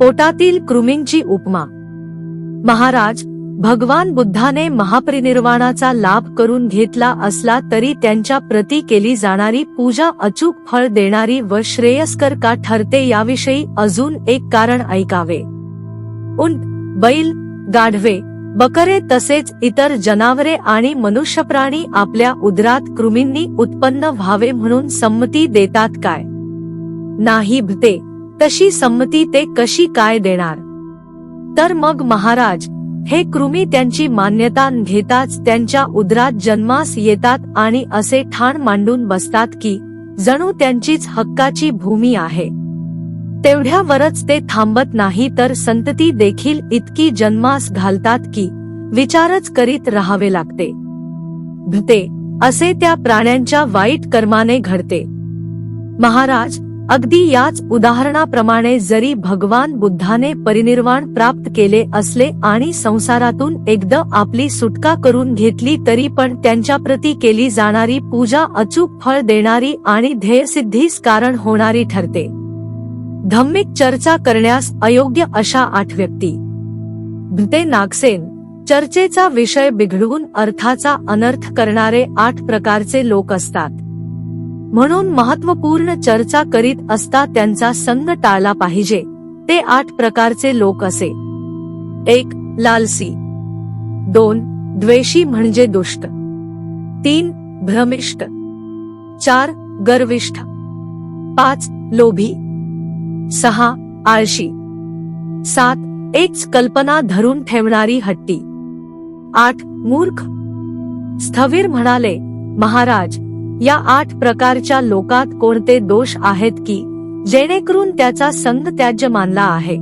पोटातील कृमींची उपमा. महाराज भगवान बुद्धाने महापरिनिर्वाणाचा लाभ करून घेतला असला तरी त्यांच्या प्रती केली जाणारी पूजा अचूक फळ देणारी व श्रेयस्कर का ठरते याविषयी अजून एक कारण ऐकावे. उंट बैल गाढवे बकरे तसेच इतर जनावरे आणि मनुष्यप्राणी आपल्या उदरात कृमींनी उत्पन्न व्हावे म्हणून संमती देतात काय? नाही भते. तशी संमती ते कशी काय देणार? तर मग महाराज हे कृमी त्यांची मान्यता घेताच त्यांच्या उदरात जन्मास येतात आणि असे ठाण मांडून बसतात की जणू त्यांचीच हक्काची भूमी आहे. तेवढ्यावरच ते थांबत नाही तर संतती देखील इतकी जन्मास घालतात की विचारच करीत राहावे लागते. भते असे त्या प्राण्यांच्या वाईट कर्माने घडते. महाराज अगदी याच उदाहरणाप्रमाणे जरी भगवान बुद्धाने परिनिर्वाण प्राप्त केले असले आणि संसारातून एकदा आपली सुटका करून घेतली तरी पण त्यांच्या प्रती केली जाणारी पूजा अचूक फळ देणारी आणि ध्येयसिद्धीस कारण होणारी ठरते. धम्मिक चर्चा करण्यास अयोग्य अशा आठ व्यक्ती. भते नागसेन चर्चेचा विषय बिघडवून अर्थाचा अनर्थ करणारे आठ प्रकारचे लोक असतात. म्हणून महत्त्वपूर्ण चर्चा करीत असता त्यांचा संग टाळला पाहिजे. ते आठ प्रकारचे लोक असे. एक लालसी. दोन द्वेषी म्हणजे दुष्ट. तीन भ्रमिष्ट. चार गर्विष्ठ. पाच लोभी. सहा आळशी. सात एकच कल्पना धरून ठेवणारी हट्टी. आठ मूर्ख. स्थवीर म्हणाले महाराज या आठ प्रकारच्या लोकात कोणते दोष आहेत की जेणेकरून त्याचा संघ त्याज्य मानला आहे?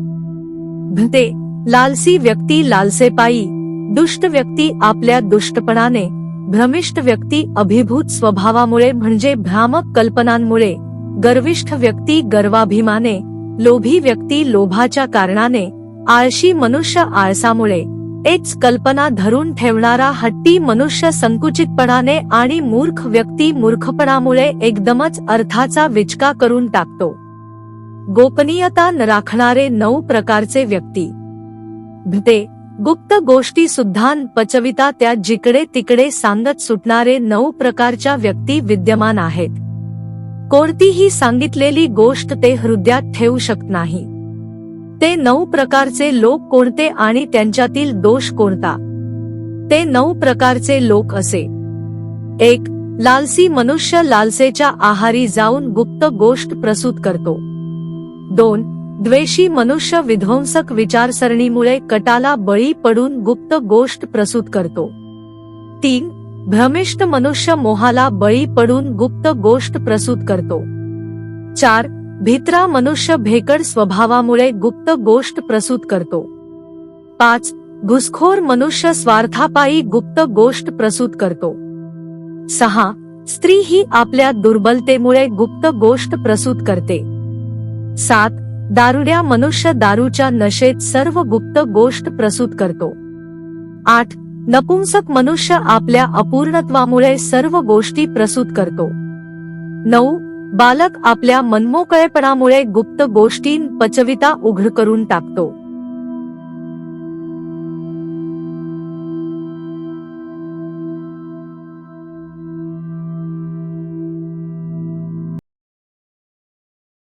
भते लालसी व्यक्ती लालसेपायी दुष्ट व्यक्ती आपल्या दुष्टपणाने भ्रमिष्ठ व्यक्ती अभिभूत स्वभावामुळे म्हणजे भ्रामक कल्पनांमुळे गर्विष्ठ व्यक्ती गर्वाभिमाने लोभी व्यक्ती लोभाच्या कारणाने आळशी मनुष्य आळसामुळे. एच कल्पना धरून ठेवणारा हट्टी मनुष्य संकुचितपणाने आणि मूर्ख व्यक्ती मूर्खपणामुळे एकदमच अर्थाचा विचका करून टाकतो. गोपनीयता न राखणारे नऊ प्रकारचे व्यक्ती. भीते गुप्त गोष्टी सुद्धा पचविता त्या जिकडे तिकडे सांगत सुटणारे नऊ प्रकारच्या व्यक्ती विद्यमान आहेत. कोणतीही सांगितलेली गोष्ट ते हृदयात ठेवू शकत नाही. ते नऊ प्रकारचे लोक कोणते आणि त्यांच्यातील दोष कोणता? ते नऊ प्रकारचे लोक असे. एक लालसी मनुष्य लालसेच्या आहारी जाऊन गुप्त गोष्ट प्रसूत करतो. दोन द्वेषी मनुष्य विध्वंसक विचारसरणीमुळे कटाला बळी पडून गुप्त गोष्ट प्रसूत करतो. तीन भ्रमिष्ठ मनुष्य मोहाला बळी पडून गुप्त गोष्ट प्रसूत करतो. चार भित्रा मनुष्य भेकड स्वभावामुळे गुप्त गोष्ट प्रसूत करतो. पाच घुसखोर मनुष्य स्वार्थापायी गुप्त गोष्ट प्रसूत करतो. सहा स्त्री ही आपल्या दुर्बलतेमुळे गुप्त गोष्ट प्रसूत करते. सात दारुड्या मनुष्य दारूच्या नशेत सर्व गुप्त गोष्ट प्रसूत करतो. आठ नपुंसक मनुष्य आपल्या अपूर्णत्वामुळे सर्व गोष्टी प्रसूत करतो. नऊ बालक आपल्या मनमोकळेपणामुळे गुप्त गोष्टीं पचविता उघड करून टाकतो.